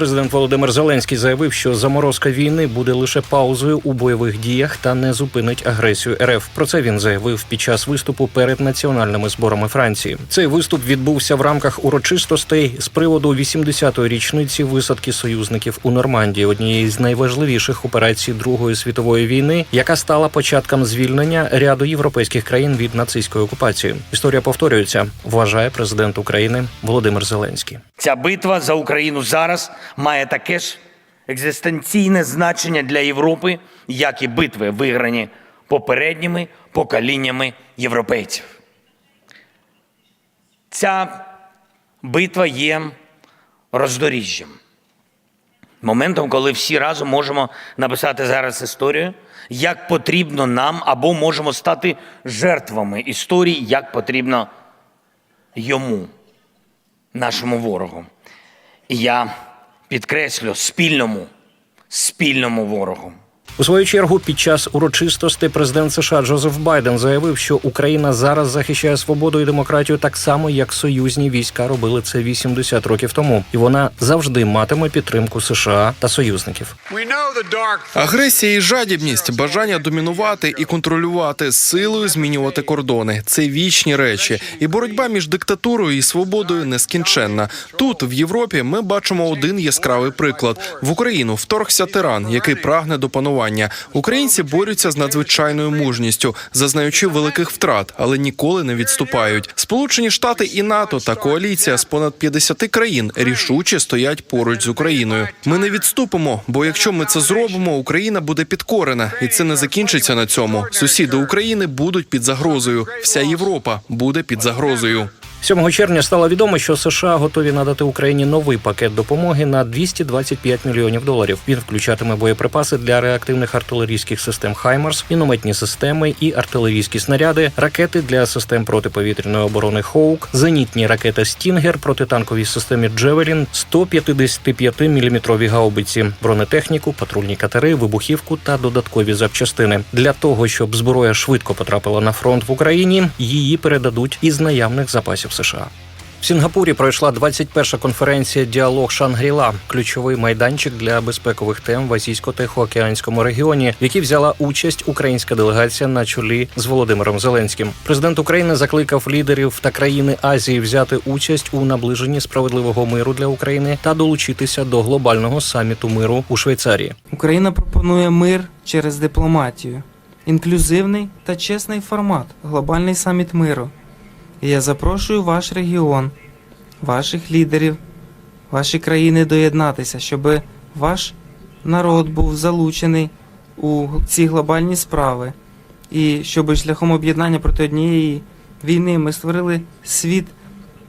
Президент Володимир Зеленський заявив, що заморозка війни буде лише паузою у бойових діях та не зупинить агресію РФ. Про це він заявив під час виступу перед національними зборами Франції. Цей виступ відбувся в рамках урочистостей з приводу 80-ї річниці висадки союзників у Нормандії, однієї з найважливіших операцій Другої світової війни, яка стала початком звільнення ряду європейських країн від нацистської окупації. Історія повторюється, вважає президент України Володимир Зеленський. Ця битва за Україну зараз має таке ж екзистенційне значення для Європи, як і битви, виграні попередніми поколіннями європейців. Ця битва є роздоріжжям. Моментом, коли всі разом можемо написати зараз історію, як потрібно нам, або можемо стати жертвами історії, як потрібно йому нашому ворогу. І я підкреслю спільному, спільному ворогу. У свою чергу, під час урочистостей президент США Джозеф Байден заявив, що Україна зараз захищає свободу і демократію так само, як союзні війська робили це 80 років тому, і вона завжди матиме підтримку США та союзників. Агресія і жадібність, бажання домінувати і контролювати силою, змінювати кордони це вічні речі, і боротьба між диктатурою і свободою нескінченна. Тут в Європі ми бачимо один яскравий приклад: в Україну вторгся тиран, який прагне до панування. Українці борються з надзвичайною мужністю, зазнаючи великих втрат, але ніколи не відступають. Сполучені Штати і НАТО та коаліція з понад 50 країн рішуче стоять поруч з Україною. Ми не відступимо, бо якщо ми це зробимо, Україна буде підкорена, і це не закінчиться на цьому. Сусіди України будуть під загрозою. Вся Європа буде під загрозою. 7 червня стало відомо, що США готові надати Україні новий пакет допомоги на 225 мільйонів доларів. Він включатиме боєприпаси для реактивних артилерійських систем Хаймарс, мінометні системи і артилерійські снаряди, ракети для систем протиповітряної оборони Хоук, зенітні ракети Стінгер, протитанковій системі Джевелін, 155 мм гаубиці, бронетехніку, патрульні катери, вибухівку та додаткові запчастини. Для того щоб зброя швидко потрапила на фронт в Україні, її передадуть із наявних запасів США. В Сінгапурі пройшла 21-ша конференція Діалог Шангріла, ключовий майданчик для безпекових тем в азійсько-тихоокеанському регіоні, в якій взяла участь українська делегація на чолі з Володимиром Зеленським. Президент України закликав лідерів та країни Азії взяти участь у наближенні справедливого миру для України та долучитися до глобального саміту миру у Швейцарії. Україна пропонує мир через дипломатію, інклюзивний та чесний формат, глобальний саміт миру. Я запрошую ваш регіон, ваших лідерів, ваші країни доєднатися, щоб ваш народ був залучений у ці глобальні справи, і щоб шляхом об'єднання проти однієї війни ми створили світ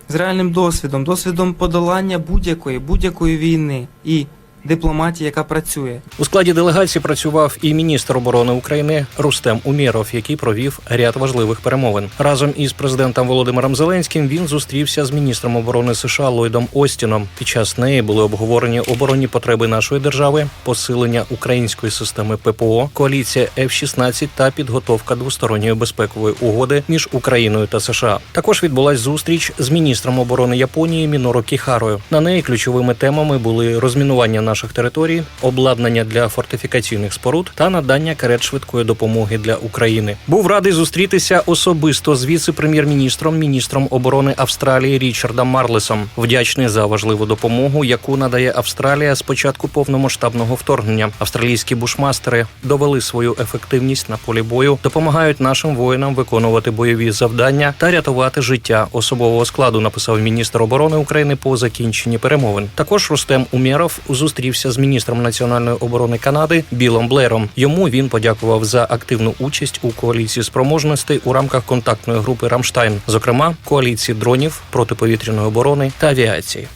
з реальним досвідом, досвідом подолання будь-якої будь-якої війни. І дипломатії, яка працює. У складі делегації працював і міністр оборони України Рустем Умєров, який провів ряд важливих перемовин. Разом із президентом Володимиром Зеленським він зустрівся з міністром оборони США Ллойдом Остіном. Під час неї були обговорені оборонні потреби нашої держави, посилення української системи ППО, коаліція F-16 та підготовка двосторонньої безпекової угоди між Україною та США. Також відбулась зустріч з міністром оборони Японії Міноро Кіхарою. На неї ключовими темами були розмінування наших територій, обладнання для фортифікаційних споруд та надання карет швидкої допомоги для України. Був радий зустрітися особисто з віце-прем'єр-міністром, міністром оборони Австралії Річардом Марлесом. Вдячний за важливу допомогу, яку надає Австралія з початку повномасштабного вторгнення. Австралійські бушмастери довели свою ефективність на полі бою, допомагають нашим воїнам виконувати бойові завдання та рятувати життя особового складу. Написав міністр оборони України по закінченні перемовин. Також Рустем Умєров зустрівся з міністром національної оборони Канади Білом Блером. Йому він подякував за активну участь у коаліції спроможностей у рамках контактної групи Рамштайн, зокрема коаліції дронів, протиповітряної оборони та авіації.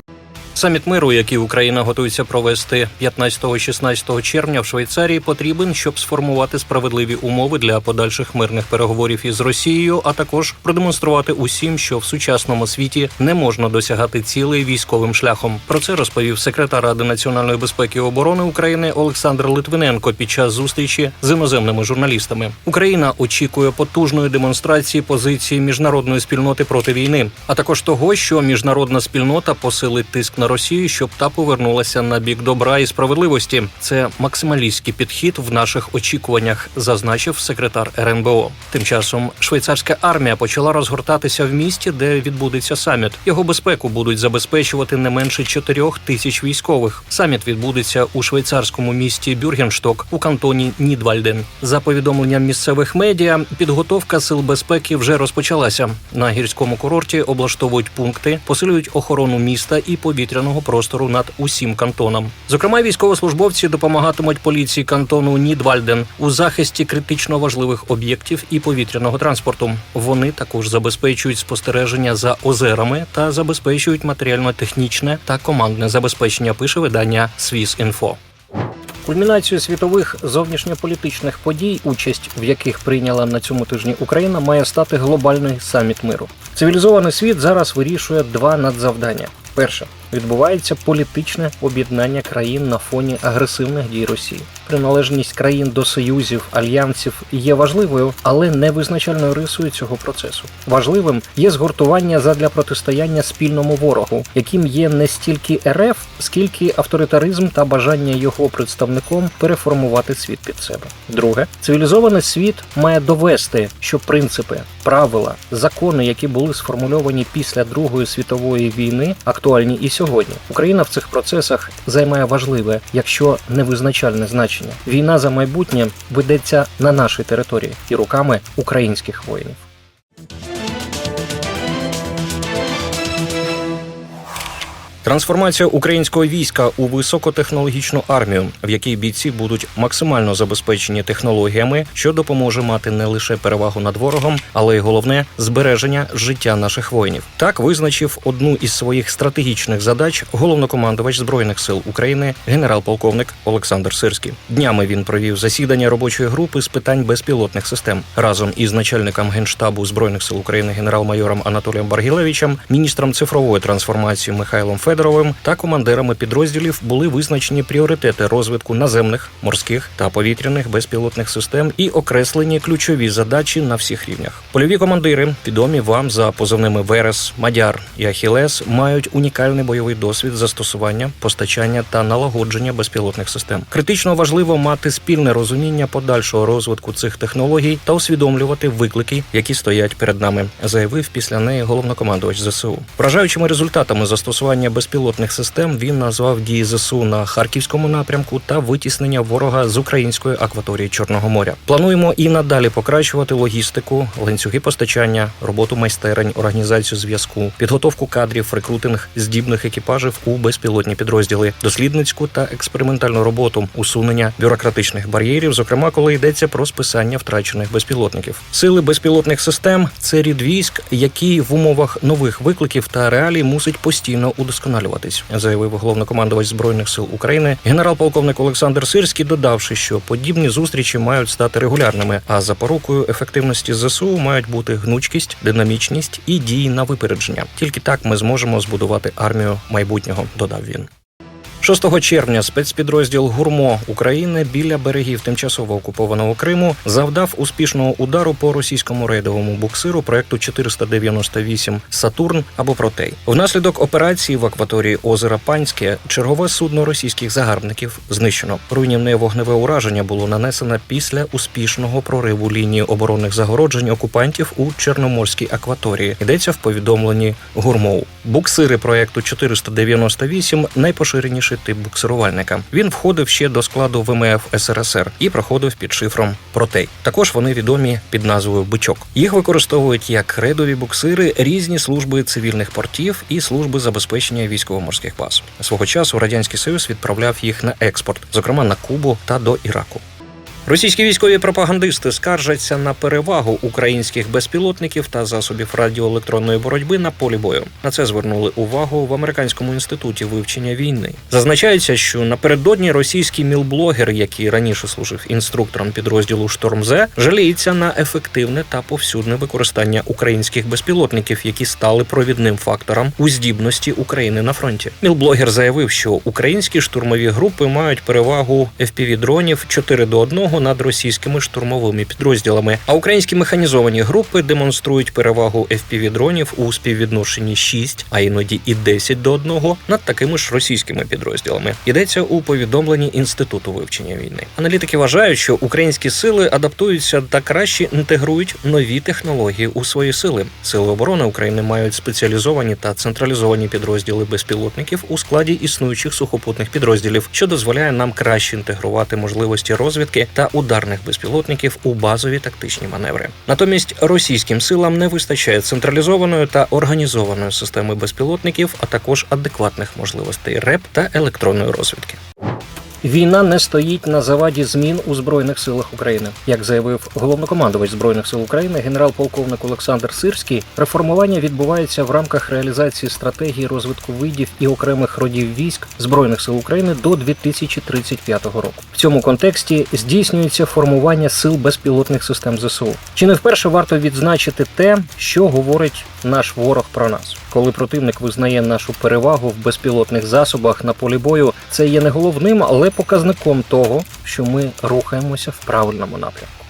Саміт миру, який Україна готується провести 15-16 червня в Швейцарії, потрібен, щоб сформувати справедливі умови для подальших мирних переговорів із Росією, а також продемонструвати усім, що в сучасному світі не можна досягати цілей військовим шляхом. Про це розповів секретар Ради національної безпеки і оборони України Олександр Литвиненко під час зустрічі з іноземними журналістами. Україна очікує потужної демонстрації позиції міжнародної спільноти проти війни, а також того, що міжнародна спільнота посилить тиск на на Росію, щоб та повернулася на бік добра і справедливості. Це максималістський підхід в наших очікуваннях, зазначив секретар РНБО. Тим часом швейцарська армія почала розгортатися в місті, де відбудеться саміт. Його безпеку будуть забезпечувати не менше чотирьох тисяч військових. Саміт відбудеться у швейцарському місті Бюргеншток у кантоні Нідвальден. За повідомленням місцевих медіа, підготовка сил безпеки вже розпочалася. На гірському курорті облаштовують пункти, посилюють охорону міста і повітряного простору над усім кантоном. Зокрема, військовослужбовці допомагатимуть поліції кантону Нідвальден у захисті критично важливих об'єктів і повітряного транспорту. Вони також забезпечують спостереження за озерами та забезпечують матеріально-технічне та командне забезпечення. Пише видання «Свіс.Інфо». Кульмінацією світових зовнішньополітичних подій, участь в яких прийняла на цьому тижні Україна, має стати глобальний саміт миру. Цивілізований світ зараз вирішує два надзавдання. Перше відбувається політичне об'єднання країн на фоні агресивних дій Росії. Приналежність країн до союзів альянсів є важливою, але не визначальною рисою цього процесу. Важливим є згуртування задля протистояння спільному ворогу, яким є не стільки РФ, скільки авторитаризм та бажання його представником переформувати світ під себе. Друге, цивілізований світ має довести, що принципи, правила, закони, які були сформульовані після Другої світової війни, актуальні і сьогодні. Україна в цих процесах займає важливе, якщо не визначальне значення. Війна за майбутнє ведеться на нашій території і руками українських воїнів. Трансформація українського війська у високотехнологічну армію, в якій бійці будуть максимально забезпечені технологіями, що допоможе мати не лише перевагу над ворогом, але й головне збереження життя наших воїнів. Так визначив одну із своїх стратегічних задач головнокомандувач збройних сил України, генерал-полковник Олександр Сирський. Днями він провів засідання робочої групи з питань безпілотних систем разом із начальником генштабу збройних сил України генерал-майором Анатолієм Баргілевичем, міністром цифрової трансформації Михайлом Федоровим та командирами підрозділів були визначені пріоритети розвитку наземних, морських та повітряних безпілотних систем і окреслені ключові задачі на всіх рівнях. Польові командири, відомі вам за позивними Верес, Мадяр і Ахілес, мають унікальний бойовий досвід застосування, постачання та налагодження безпілотних систем. Критично важливо мати спільне розуміння подальшого розвитку цих технологій та усвідомлювати виклики, які стоять перед нами, заявив після неї головнокомандувач ЗСУ. Вражаючими результатами застосування безпілотних систем він назвав дії ЗСУ на харківському напрямку та витіснення ворога з української акваторії Чорного моря. Плануємо і надалі покращувати логістику, ланцюги постачання, роботу майстерень, організацію зв'язку, підготовку кадрів, рекрутинг здібних екіпажів у безпілотні підрозділи, дослідницьку та експериментальну роботу, усунення бюрократичних бар'єрів, зокрема, коли йдеться про списання втрачених безпілотників. Сили безпілотних систем це рід військ, який в умовах нових викликів та реалій мусить постійно удосконалюватись, заявив головнокомандувач збройних сил України генерал-полковник Олександр Сирський, додавши, що подібні зустрічі мають стати регулярними, а запорукою ефективності ЗСУ мають бути гнучкість, динамічність і дії на випередження. Тільки так ми зможемо збудувати армію майбутнього. Додав він. 6 червня спецпідрозділ Гурмо України біля берегів тимчасово окупованого Криму завдав успішного удару по російському рейдовому буксиру проекту 498 Сатурн або Протей. Внаслідок операції в акваторії озера Панське чергове судно російських загарбників знищено. Руйнівне вогневе ураження було нанесено після успішного прориву лінії оборонних загороджень окупантів у Чорноморській акваторії. Йдеться в повідомленні Гурмоу. Буксири проекту 498 найпоширеніший тип буксирувальника. Він входив ще до складу ВМФ СРСР і проходив під шифром Протей. Також вони відомі під назвою Бичок. Їх використовують як рейдові буксири, різні служби цивільних портів і служби забезпечення військово-морських баз. Свого часу радянський союз відправляв їх на експорт, зокрема на Кубу та до Іраку. Російські військові пропагандисти скаржаться на перевагу українських безпілотників та засобів радіоелектронної боротьби на полі бою. На це звернули увагу в американському інституті вивчення війни. Зазначається, що напередодні російський мілблогер, який раніше служив інструктором підрозділу Штормзе, жаліється на ефективне та повсюдне використання українських безпілотників, які стали провідним фактором у здібності України на фронті. Мілблогер заявив, що українські штурмові групи мають перевагу FPV-дронів 4 до 1 перевагу над російськими штурмовими підрозділами. А українські механізовані групи демонструють перевагу fpv дронів у співвідношенні 6, а іноді і 10 до 1 над такими ж російськими підрозділами. Йдеться у повідомленні інституту вивчення війни. Аналітики вважають, що українські сили адаптуються та краще інтегрують нові технології у свої сили. Сили оборони України мають спеціалізовані та централізовані підрозділи безпілотників у складі існуючих сухопутних підрозділів, що дозволяє нам краще інтегрувати можливості розвідки та ударних безпілотників у базові тактичні маневри. Натомість російським силам не вистачає централізованої та організованої системи безпілотників, а також адекватних можливостей РЕП та електронної розвідки. Війна не стоїть на заваді змін у збройних силах України. Як заявив головнокомандувач збройних сил України, генерал-полковник Олександр Сирський, реформування відбувається в рамках реалізації стратегії розвитку видів і окремих родів військ збройних сил України до 2035 року. В цьому контексті здійснюється формування сил безпілотних систем ЗСУ. Чи не вперше варто відзначити те, що говорить наш ворог про нас, коли противник визнає нашу перевагу в безпілотних засобах на полі бою, це є не головним, але показником того, що ми рухаємося в правильному напрямку.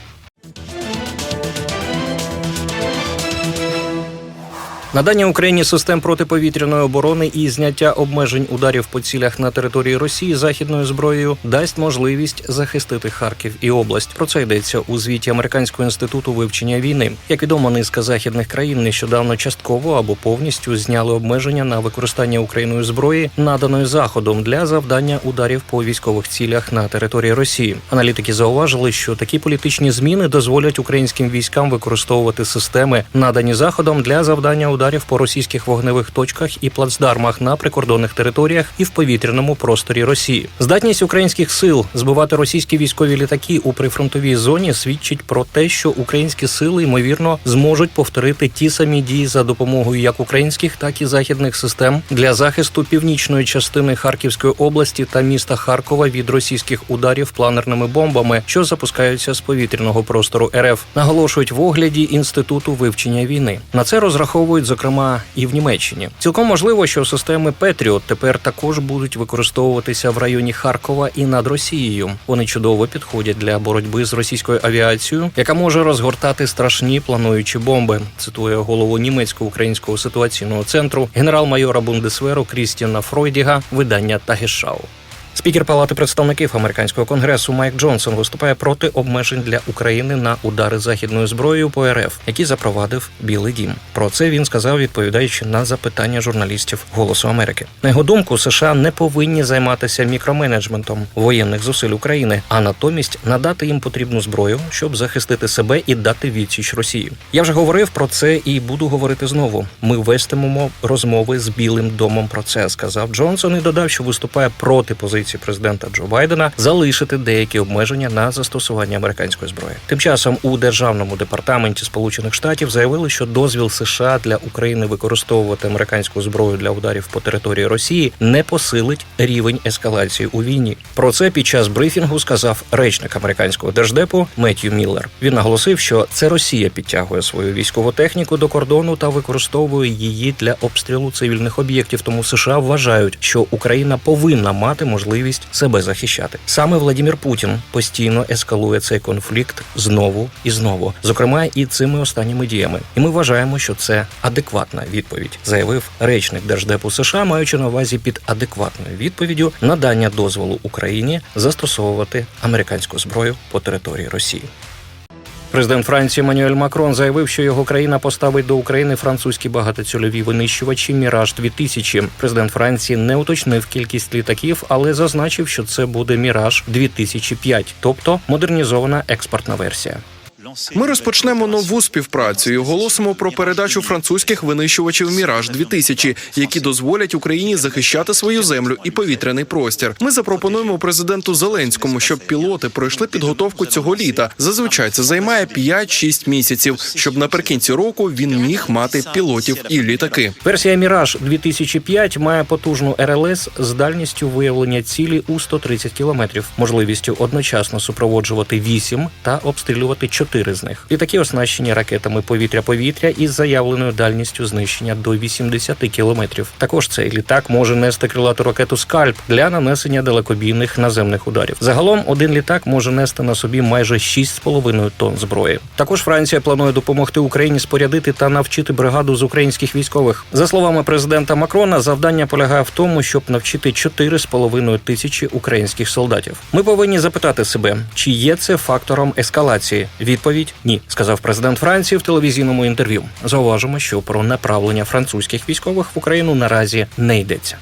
Надання Україні систем протиповітряної оборони і зняття обмежень ударів по цілях на території Росії західною зброєю дасть можливість захистити Харків і область. Про це йдеться у звіті Американського інституту вивчення війни. Як відомо, низка західних країн нещодавно частково або повністю зняли обмеження на використання Україною зброї, наданої заходом для завдання ударів по військових цілях на території Росії. Аналітики зауважили, що такі політичні зміни дозволять українським військам використовувати системи, надані заходом для завдання ударів по російських вогневих точках і плацдармах на прикордонних територіях і в повітряному просторі Росії. Здатність українських сил збивати російські військові літаки у прифронтовій зоні свідчить про те, що українські сили ймовірно зможуть повторити ті самі дії за допомогою як українських, так і західних систем для захисту північної частини Харківської області та міста Харкова від російських ударів планерними бомбами, що запускаються з повітряного простору РФ. Наголошують в огляді інституту вивчення війни. На це розраховують зокрема і в Німеччині. Цілком можливо, що системи Петріот тепер також будуть використовуватися в районі Харкова і над Росією. Вони чудово підходять для боротьби з російською авіацією, яка може розгортати страшні плануючі бомби. Цитує голову німецько-українського ситуаційного центру генерал-майора Бундесверу Крістіна Фройдіга, видання Тагешау. Спікер Палати представників американського конгресу Майк Джонсон виступає проти обмежень для України на удари західною зброєю по РФ, які запровадив Білий Дім. Про це він сказав, відповідаючи на запитання журналістів Голосу Америки. На його думку, США не повинні займатися мікроменеджментом воєнних зусиль України, а натомість надати їм потрібну зброю, щоб захистити себе і дати відсіч Росії. Я вже говорив про це і буду говорити знову. Ми вестимемо розмови з Білим домом про це, сказав Джонсон і додав, що виступає проти позиції президента Джо Байдена залишити деякі обмеження на застосування американської зброї. Тим часом у державному департаменті Сполучених Штатів заявили, що дозвіл США для України використовувати американську зброю для ударів по території Росії не посилить рівень ескалації у війні. Про це під час брифінгу сказав речник американського держдепу Меттью Міллер. Він наголосив, що це Росія підтягує свою військову техніку до кордону та використовує її для обстрілу цивільних об'єктів. Тому США вважають, що Україна повинна мати можливість себе захищати. Саме Владімір Путін постійно ескалує цей конфлікт знову і знову, зокрема і цими останніми діями. І ми вважаємо, що це адекватна відповідь, заявив речник держдепу США, маючи на увазі під адекватною відповіддю надання дозволу Україні застосовувати американську зброю по території Росії. Президент Франції Мануель Макрон заявив, що його країна поставить до України французькі багатоцільові винищувачі Міраж 2000 Президент Франції не уточнив кількість літаків, але зазначив, що це буде Міраж 2005 тобто модернізована експортна версія. Ми розпочнемо нову співпрацю і оголосимо про передачу французьких винищувачів Міраж 2000 які дозволять Україні захищати свою землю і повітряний простір. Ми запропонуємо президенту Зеленському, щоб пілоти пройшли підготовку цього літа. Зазвичай це займає 5-6 місяців, щоб наприкінці року він міг мати пілотів і літаки. Версія Міраж 2005 має потужну РЛС з дальністю виявлення цілі у 130 кілометрів, можливістю одночасно супроводжувати 8 та обстрілювати 4 чотири з них. Літаки оснащені ракетами повітря-повітря із заявленою дальністю знищення до 80 кілометрів. Також цей літак може нести крилату ракету Скальп для нанесення далекобійних наземних ударів. Загалом один літак може нести на собі майже 6,5 тонн зброї. Також Франція планує допомогти Україні спорядити та навчити бригаду з українських військових. За словами президента Макрона, завдання полягає в тому, щоб навчити 4,5 тисячі українських солдатів. Ми повинні запитати себе, чи є це фактором ескалації. Відповідь ні, сказав президент Франції в телевізійному інтерв'ю. Зауважимо, що про направлення французьких військових в Україну наразі не йдеться.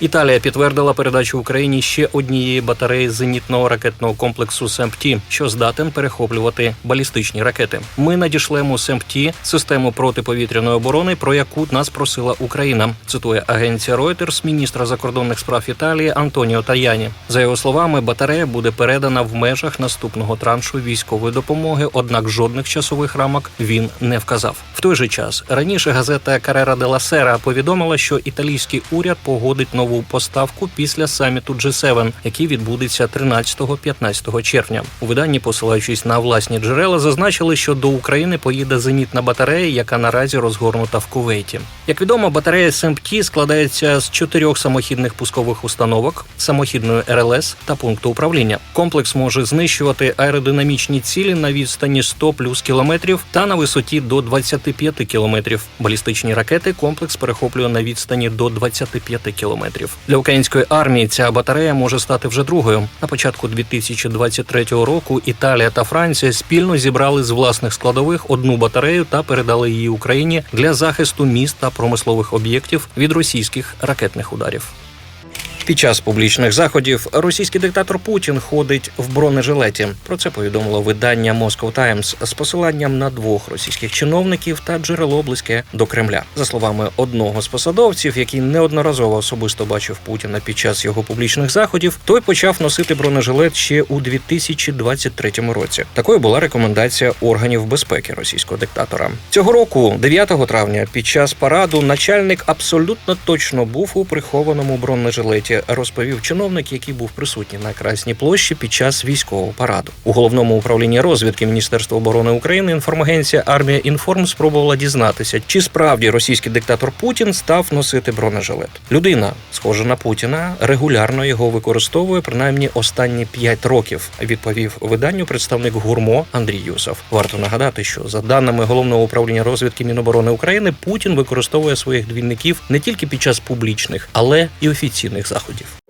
Італія підтвердила передачу Україні ще однієї батареї зенітного ракетного комплексу СЕМПТІ, що здатен перехоплювати балістичні ракети. Ми надішлемо СЕМПТІ систему протиповітряної оборони, про яку нас просила Україна. Цитує агенція Reuters міністра закордонних справ Італії Антоніо Таяні. За його словами, батарея буде передана в межах наступного траншу військової допомоги. Однак жодних часових рамок він не вказав. В той же час раніше газета Карера де ла Сера повідомила, що італійський уряд погодить нову поставку після саміту G7, який відбудеться 13-15 червня. У виданні, посилаючись на власні джерела, зазначили, що до України поїде зенітна батарея, яка наразі розгорнута в Кувейті. Як відомо, батарея СМПТ складається з чотирьох самохідних пускових установок, самохідної РЛС та пункту управління. Комплекс може знищувати аеродинамічні цілі на відстані 100 плюс кілометрів та на висоті до 25 кілометрів. Балістичні ракети комплекс перехоплює на відстані до 25 кілометрів. Для української армії ця батарея може стати вже другою. На початку 2023 року Італія та Франція спільно зібрали з власних складових одну батарею та передали її Україні для захисту міст та промислових об'єктів від російських ракетних ударів. Під час публічних заходів російський диктатор Путін ходить в бронежилеті. Про це повідомило видання Moscow Times з посиланням на двох російських чиновників та джерело близьке до Кремля. За словами одного з посадовців, який неодноразово особисто бачив Путіна під час його публічних заходів, той почав носити бронежилет ще у 2023 році. Такою була рекомендація органів безпеки російського диктатора. Цього року, 9 травня, під час параду, начальник абсолютно точно був у прихованому бронежилеті, розповів чиновник, який був присутній на Красній площі під час військового параду. У головному управлінні розвідки Міністерства оборони України інформагенція Армія Інформ спробувала дізнатися, чи справді російський диктатор Путін став носити бронежилет. Людина, схожа на Путіна, регулярно його використовує принаймні останні 5 років. Відповів виданню представник гурмо Андрій Юсов. Варто нагадати, що за даними головного управління розвідки Міноборони України, Путін використовує своїх двійників не тільки під час публічних, але і офіційних заходів заходів.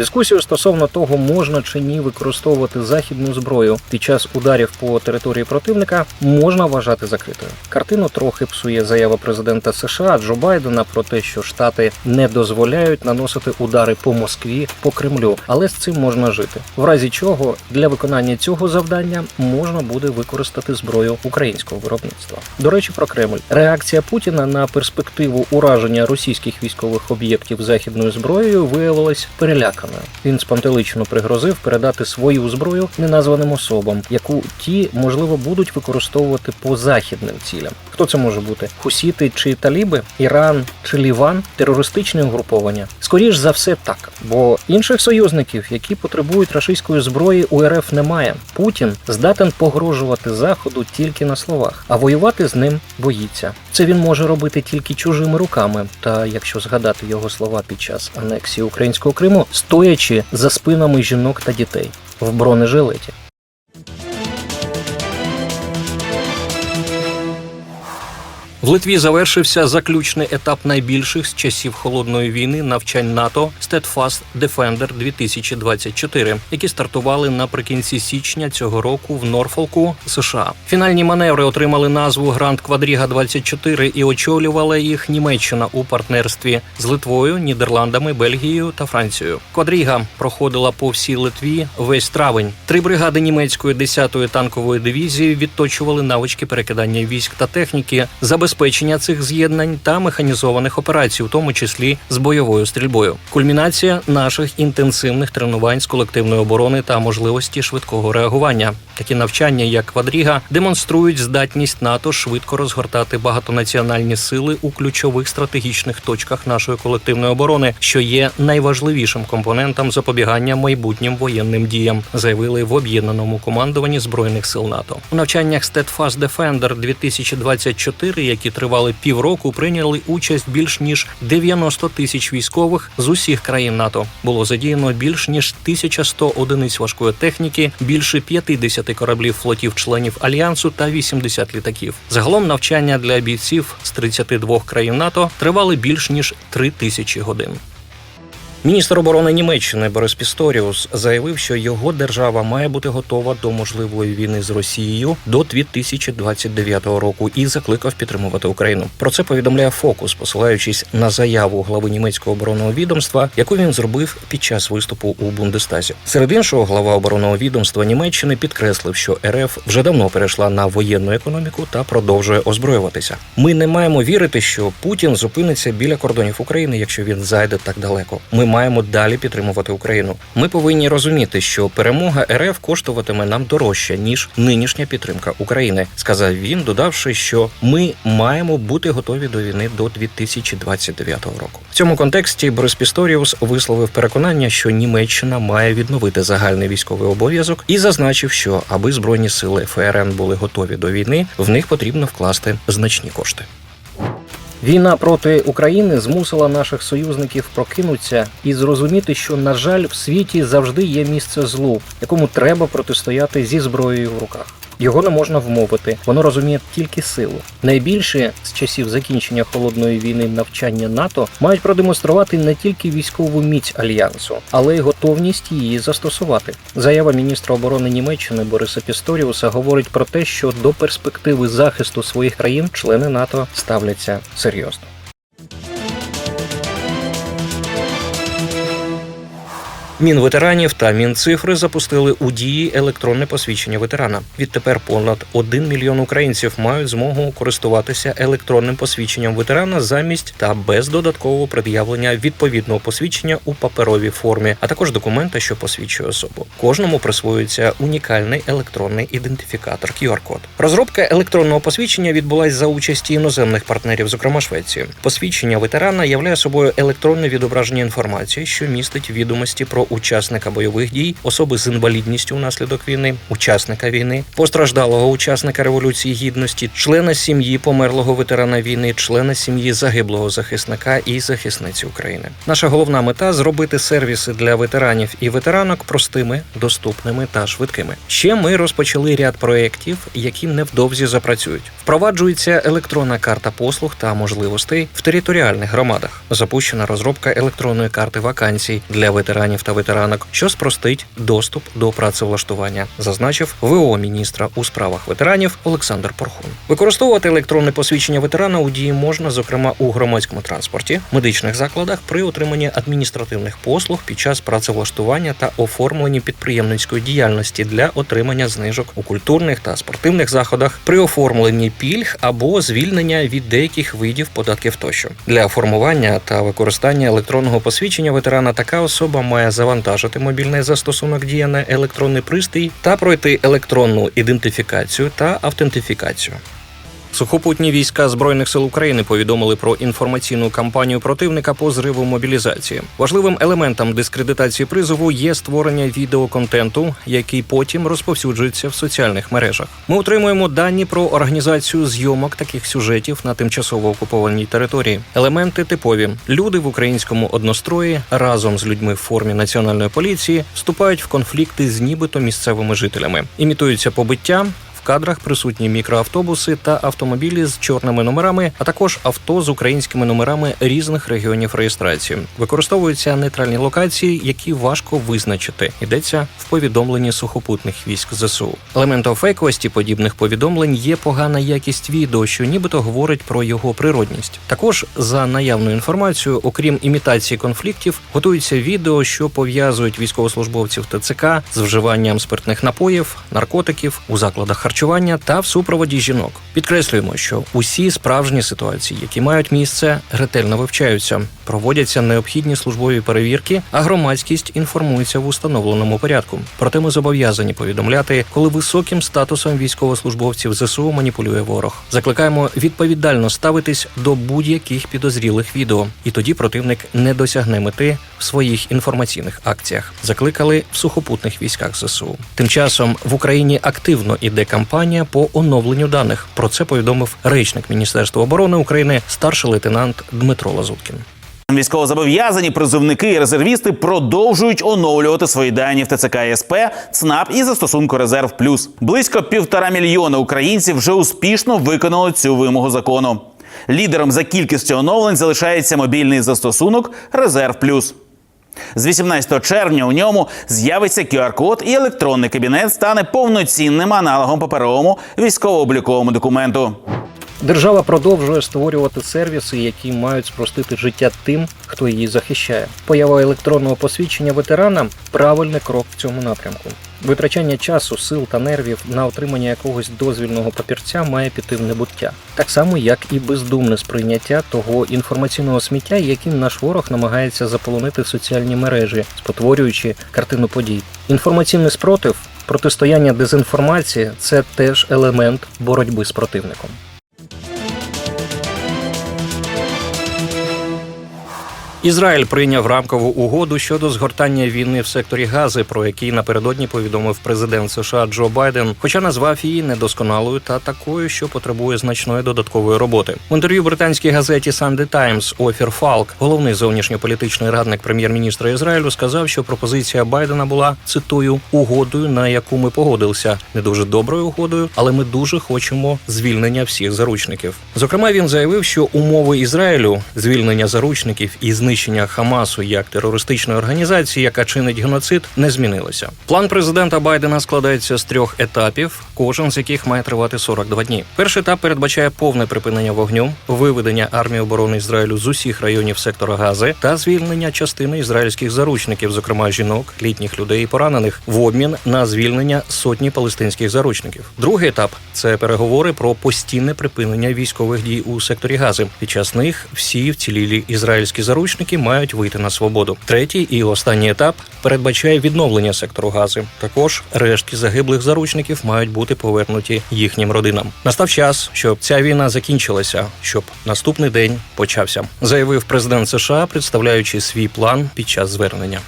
Дискусію стосовно того, можна чи ні використовувати західну зброю під час ударів по території противника, можна вважати закритою. Картину трохи псує заява президента США Джо Байдена про те, що штати не дозволяють наносити удари по Москві, по Кремлю, але з цим можна жити. В разі чого для виконання цього завдання можна буде використати зброю українського виробництва. До речі, про Кремль реакція Путіна на перспективу ураження російських військових об'єктів західною зброєю виявилась переляканою. Він спантелично пригрозив передати свою зброю неназваним особам, яку ті можливо будуть використовувати по західним цілям. Хто це може бути? Хусіти чи таліби, Іран чи Ліван, терористичне угруповання? Скоріш за все, так, бо інших союзників, які потребують рашистської зброї, у РФ немає. Путін здатен погрожувати заходу тільки на словах, а воювати з ним боїться. Це він може робити тільки чужими руками. Та якщо згадати його слова під час анексії українського Криму, стоячи за спинами жінок та дітей в бронежилеті. В Литві завершився заключний етап найбільших з часів холодної війни навчань НАТО Steadfast Defender 2024, які стартували наприкінці січня цього року в Норфолку, США. Фінальні маневри отримали назву Гранд Квадріга 24 і очолювала їх Німеччина у партнерстві з Литвою, Нідерландами, Бельгією та Францією. Квадріга проходила по всій Литві весь травень. Три бригади німецької 10-ї танкової дивізії відточували навички перекидання військ та техніки, забезпечення забезпечення цих з'єднань та механізованих операцій, у тому числі з бойовою стрільбою. Кульмінація наших інтенсивних тренувань з колективної оборони та можливості швидкого реагування. Такі навчання, як квадріга, демонструють здатність НАТО швидко розгортати багатонаціональні сили у ключових стратегічних точках нашої колективної оборони, що є найважливішим компонентом запобігання майбутнім воєнним діям, заявили в об'єднаному командуванні збройних сил НАТО. У навчаннях Steadfast Defender 2024, які тривали півроку, прийняли участь більш ніж 90 тисяч військових з усіх країн НАТО. Було задіяно більш ніж 1100 одиниць важкої техніки, більше 50 кораблів флотів членів альянсу та 80 літаків. Загалом навчання для бійців з 32 країн НАТО тривали більш ніж 3 тисячі годин. Міністр оборони Німеччини Борис Пісторіус заявив, що його держава має бути готова до можливої війни з Росією до 2029 року і закликав підтримувати Україну. Про це повідомляє Фокус, посилаючись на заяву глави німецького оборонного відомства, яку він зробив під час виступу у Бундестазі. Серед іншого, глава оборонного відомства Німеччини підкреслив, що РФ вже давно перейшла на воєнну економіку та продовжує озброюватися. Ми не маємо вірити, що Путін зупиниться біля кордонів України, якщо він зайде так далеко. Ми маємо далі підтримувати Україну. Ми повинні розуміти, що перемога РФ коштуватиме нам дорожче ніж нинішня підтримка України, сказав він, додавши, що ми маємо бути готові до війни до 2029 року. В цьому контексті Борис Пісторіус висловив переконання, що Німеччина має відновити загальний військовий обов'язок і зазначив, що аби збройні сили ФРН були готові до війни, в них потрібно вкласти значні кошти. Війна проти України змусила наших союзників прокинутися і зрозуміти, що на жаль в світі завжди є місце злу, якому треба протистояти зі зброєю в руках. Його не можна вмовити, воно розуміє тільки силу. Найбільше з часів закінчення холодної війни навчання НАТО мають продемонструвати не тільки військову міць альянсу, але й готовність її застосувати. Заява міністра оборони Німеччини Бориса Пісторіуса говорить про те, що до перспективи захисту своїх країн члени НАТО ставляться серйозно. Мінветеранів та Мінцифри запустили у дії електронне посвідчення ветерана. Відтепер понад 1 мільйон українців мають змогу користуватися електронним посвідченням ветерана замість та без додаткового пред'явлення відповідного посвідчення у паперовій формі, а також документа, що посвідчує особу. Кожному присвоюється унікальний електронний ідентифікатор QR-код. Розробка електронного посвідчення відбулась за участі іноземних партнерів, зокрема Швеції. Посвідчення ветерана являє собою електронне відображення інформації, що містить відомості про учасника бойових дій, особи з інвалідністю внаслідок війни, учасника війни, постраждалого учасника революції гідності, члена сім'ї померлого ветерана війни, члена сім'ї загиблого захисника і захисниці України. Наша головна мета зробити сервіси для ветеранів і ветеранок простими, доступними та швидкими. Ще ми розпочали ряд проєктів, які невдовзі запрацюють. Впроваджується електронна карта послуг та можливостей в територіальних громадах. Запущена розробка електронної карти вакансій для ветеранів та ветеранок, що спростить доступ до працевлаштування, зазначив ВО міністра у справах ветеранів Олександр Порхун. Використовувати електронне посвідчення ветерана у дії можна, зокрема у громадському транспорті, медичних закладах при отриманні адміністративних послуг під час працевлаштування та оформленні підприємницької діяльності для отримання знижок у культурних та спортивних заходах, при оформленні пільг або звільнення від деяких видів податків тощо. Для формування та використання електронного посвідчення ветерана така особа має завантажити мобільний застосунок дія на електронний пристрій та пройти електронну ідентифікацію та автентифікацію. Сухопутні війська збройних сил України повідомили про інформаційну кампанію противника по зриву мобілізації. Важливим елементом дискредитації призову є створення відеоконтенту, який потім розповсюджується в соціальних мережах. Ми отримуємо дані про організацію зйомок таких сюжетів на тимчасово окупованій території. Елементи типові: люди в українському однострої разом з людьми в формі національної поліції вступають в конфлікти з нібито місцевими жителями, імітуються побиття. В кадрах присутні мікроавтобуси та автомобілі з чорними номерами, а також авто з українськими номерами різних регіонів реєстрації. Використовуються нейтральні локації, які важко визначити. Йдеться в повідомленні сухопутних військ ЗСУ. Елементом фейковості подібних повідомлень є погана якість відео, що нібито говорить про його природність. Також за наявною інформацією, окрім імітації конфліктів, готуються відео, що пов'язують військовослужбовців ТЦК з вживанням спиртних напоїв, наркотиків у закладах харчування та в супроводі жінок. Підкреслюємо, що усі справжні ситуації, які мають місце, ретельно вивчаються, проводяться необхідні службові перевірки, а громадськість інформується в установленому порядку. Проте ми зобов'язані повідомляти, коли високим статусом військовослужбовців ЗСУ маніпулює ворог. Закликаємо відповідально ставитись до будь-яких підозрілих відео, і тоді противник не досягне мети в своїх інформаційних акціях. Закликали в сухопутних військах ЗСУ. Тим часом в Україні активно іде кампанія по оновленню даних. Про це повідомив речник Міністерства оборони України, старший лейтенант Дмитро Лазуткін. Військовозобов'язані призовники і резервісти продовжують оновлювати свої дані в ТЦК СП, ЦНАП і застосунку Резерв Плюс. Близько півтора мільйона українців вже успішно виконали цю вимогу закону. Лідером за кількістю оновлень залишається мобільний застосунок Резерв Плюс. З 18 червня у ньому з'явиться QR-код і електронний кабінет стане повноцінним аналогом паперовому військово-обліковому документу. Держава продовжує створювати сервіси, які мають спростити життя тим, хто її захищає. Поява електронного посвідчення ветеранам правильний крок в цьому напрямку. Витрачання часу, сил та нервів на отримання якогось дозвільного папірця має піти в небуття, так само як і бездумне сприйняття того інформаційного сміття, яким наш ворог намагається заполонити соціальні мережі, спотворюючи картину подій. Інформаційний спротив, протистояння дезінформації це теж елемент боротьби з противником. Ізраїль прийняв рамкову угоду щодо згортання війни в секторі Гази, про який напередодні повідомив президент США Джо Байден, хоча назвав її недосконалою та такою, що потребує значної додаткової роботи. В інтерв'ю британській газеті Sunday Times Офір Фалк, головний зовнішньополітичний радник прем'єр-міністра Ізраїлю, сказав, що пропозиція Байдена була цитую угодою, на яку ми погодилися, не дуже доброю угодою, але ми дуже хочемо звільнення всіх заручників. Зокрема, він заявив, що умови Ізраїлю звільнення заручників і знищення Хамасу як терористичної організації, яка чинить геноцид, не змінилися. План президента Байдена складається з трьох етапів, кожен з яких має тривати 42 дні. Перший етап передбачає повне припинення вогню, виведення армії оборони Ізраїлю з усіх районів сектора Гази та звільнення частини ізраїльських заручників, зокрема жінок, літніх людей і поранених, в обмін на звільнення сотні палестинських заручників. Другий етап це переговори про постійне припинення військових дій у секторі Гази. Під час них всі вцілілі ізраїльські заручники мають вийти на свободу. Третій і останній етап передбачає відновлення сектору Гази. Також рештки загиблих заручників мають бути повернуті їхнім родинам. Настав час, щоб ця війна закінчилася, щоб наступний день почався, заявив президент США, представляючи свій план під час звернення.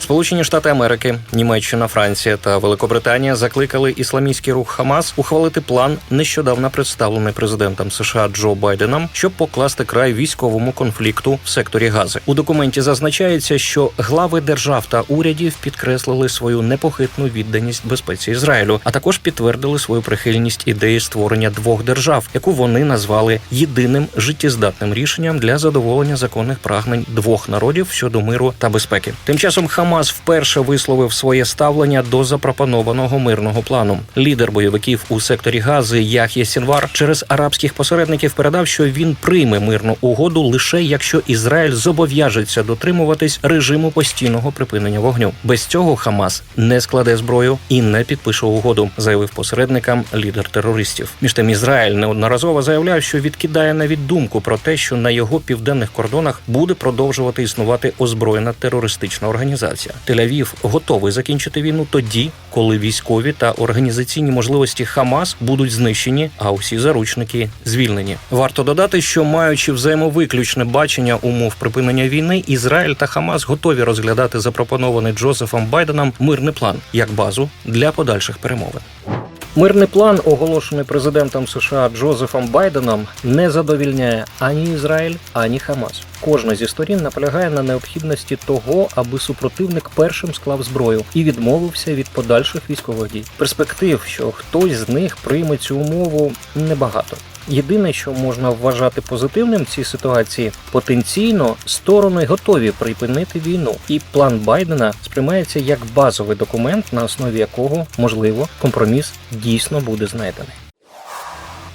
Сполучені Штати Америки, Німеччина, Франція та Великобританія закликали ісламістський рух Хамас ухвалити план, нещодавно представлений президентом США Джо Байденом, щоб покласти край військовому конфлікту в секторі Гази. У документі зазначається, що глави держав та урядів підкреслили свою непохитну відданість безпеці Ізраїлю, а також підтвердили свою прихильність ідеї створення двох держав, яку вони назвали єдиним життєздатним рішенням для задоволення законних прагнень двох народів щодо миру та безпеки. Тим часом Хамас вперше висловив своє ставлення до запропонованого мирного плану. Лідер бойовиків у секторі Гази Яхє Сінвар через арабських посередників передав, що він прийме мирну угоду лише якщо Ізраїль зобов'яжеться дотримуватись режиму постійного припинення вогню. Без цього Хамас не складе зброю і не підпише угоду, заявив посередникам лідер терористів. Між тим Ізраїль неодноразово заявляв, що відкидає навіть думку про те, що на його південних кордонах буде продовжувати існувати озброєна терористична організація. Тель-Авів готовий закінчити війну тоді, коли військові та організаційні можливості Хамас будуть знищені, а усі заручники звільнені. Варто додати, що маючи взаємовиключне бачення умов припинення війни, Ізраїль та Хамас готові розглядати запропонований Джозефом Байденом мирний план як базу для подальших перемовин. Мирний план, оголошений президентом США Джозефом Байденом, не задовільняє ані Ізраїль, ані Хамас. Кожна зі сторін наполягає на необхідності того, аби супротивник першим склав зброю і відмовився від подальших військових дій. Перспектив, що хтось з них прийме цю умову, небагато. Єдине, що можна вважати позитивним в цій ситуації, потенційно сторони готові припинити війну, і план Байдена сприймається як базовий документ, на основі якого можливо компроміс дійсно буде знайдений.